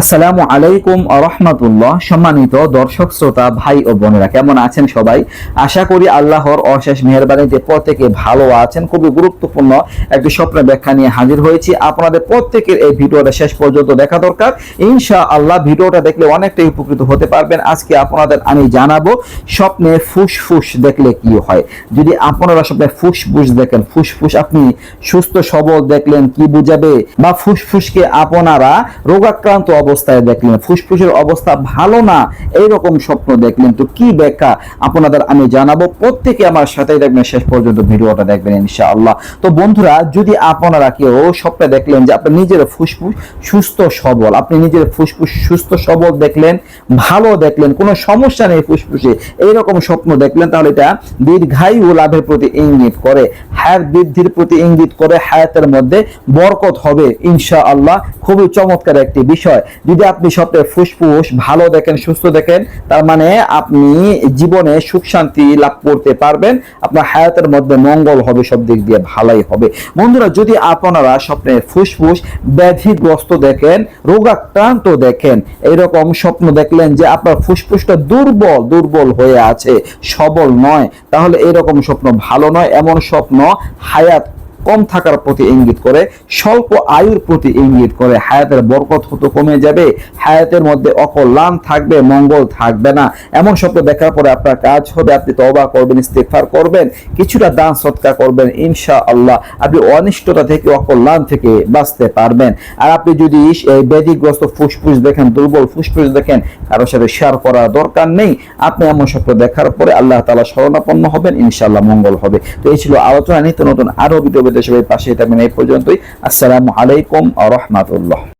আসসালামু আলাইকুম রহমতুল্লাহ। সম্মানিত দর্শক, শ্রোতা, ভাই ও বোনেরা, কেমন আছেন সবাই? আশা করি আল্লাহর অশেষ মেহরবানিতে প্রত্যেকে ভালো আছেন, খুবই গুরুত্বপূর্ণ একটি স্বপ্ন ব্যাখ্যা নিয়ে হাজির হয়েছি। আপনাদের প্রত্যেকের এই ভিডিওটা শেষ পর্যন্ত দেখা দরকার। ইনশা আল্লাহ ভিডিওটা দেখলে অনেকটাই উপকৃত হতে পারবেন। আজকে আপনাদের আমি জানাব, স্বপ্নে ফুসফুস দেখলে কি হয়? যদি আপনারা স্বপ্নে ফুসফুস দেখেন, ফুসফুস আপনি সুস্থ, সবল দেখলেন কি বুঝাবে? বা ফুসফুসকে আপনারা রোগাক্রান্ত অবস্থায় দেখলেন, ফুসফুসের অবস্থা ভালো না এই রকম স্বপ্ন দেখলেন। তো কি ব্যাখ্যা আপনাদের আমি জানাব? প্রত্যেকে আমার সাথেই দেখবেন শেষ পর্যন্ত ভিডিওটা দেখবেন ইনশাআল্লাহ। তো বন্ধুরা, যদি আপনারা কেউ স্বপ্নে দেখলেন যে আপনি নিজের ফুসফুস সুস্থ সবল, আপনি নিজের ফুসফুস সুস্থ সবল দেখলেন, ভালো দেখলেন, কোনো সমস্যা নেই ফুসফুসে, এইরকম স্বপ্ন দেখলেন, তাহলে এটা দীর্ঘায়ু লাভের প্রতি ইঙ্গিত করে, হায়াত বৃদ্ধির প্রতি ইঙ্গিত করে, হায়াতের মধ্যে বরকত হবে ইনশা আল্লাহ খুবই চমৎকার একটি বিষয়। যদি আপনি স্বপ্নে ফুসফুস ভালো দেখেন, সুস্থ দেখেন, তার মানে আপনি জীবনে সুখ শান্তি লাভ করতে পারবেন। আপনার হায়াতের মধ্যে মঙ্গল হবে, সব দিক দিয়ে ভালোই হবে। বন্ধুরা, যদি আপনারা স্বপ্নে ফুসফুস ব্যাধিগ্রস্ত দেখেন, রোগাক্রান্ত দেখেন এরকম স্বপ্ন দেখলেন যে আপনার ফুসফুসটা দুর্বল দুর্বল হয়ে আছে, সবল নয়, তাহলে এরকম স্বপ্ন ভালো নয়। এমন স্বপ্ন হায়াত কম থাকার প্রতি ইঙ্গিত করে, স্বল্প আয়ুর প্রতি ইঙ্গিত করে, হায়াতের বরকত হতো কমে যাবে, হায়াতের মধ্যে অকল্যাণ থাকবে, মঙ্গল থাকবে না। এমন স্বপ্ন দেখার পরে আপনার কাজ হবে, আপনি তওবা করবেন, ইস্তেগফার করবেন, কিছুটা দান, সৎকার করবেন ইনশা আল্লাহ আপনি অনিষ্টতা থেকে, অকল্যাণ থেকে বাঁচতে পারবেন। আর আপনি যদি এই ব্যাধিগ্রস্ত ফুসফুস দেখেন, দুর্বল ফুসফুস দেখেন, কারোর সাথে শেয়ার করার দরকার নেই। আপনি এমন স্বপ্ন দেখার পরে আল্লাহ তালা শরণাপন্ন হবেন, ইনশাআল্লাহ মঙ্গল হবে। তো এই ছিল আলোচনা, নিত্য নতুন আরও ভিডিও পেতে সবাই পাশে থাকবেন এই পর্যন্তই। আসসালামু আলাইকুম আ রহমাতুল্লাহ।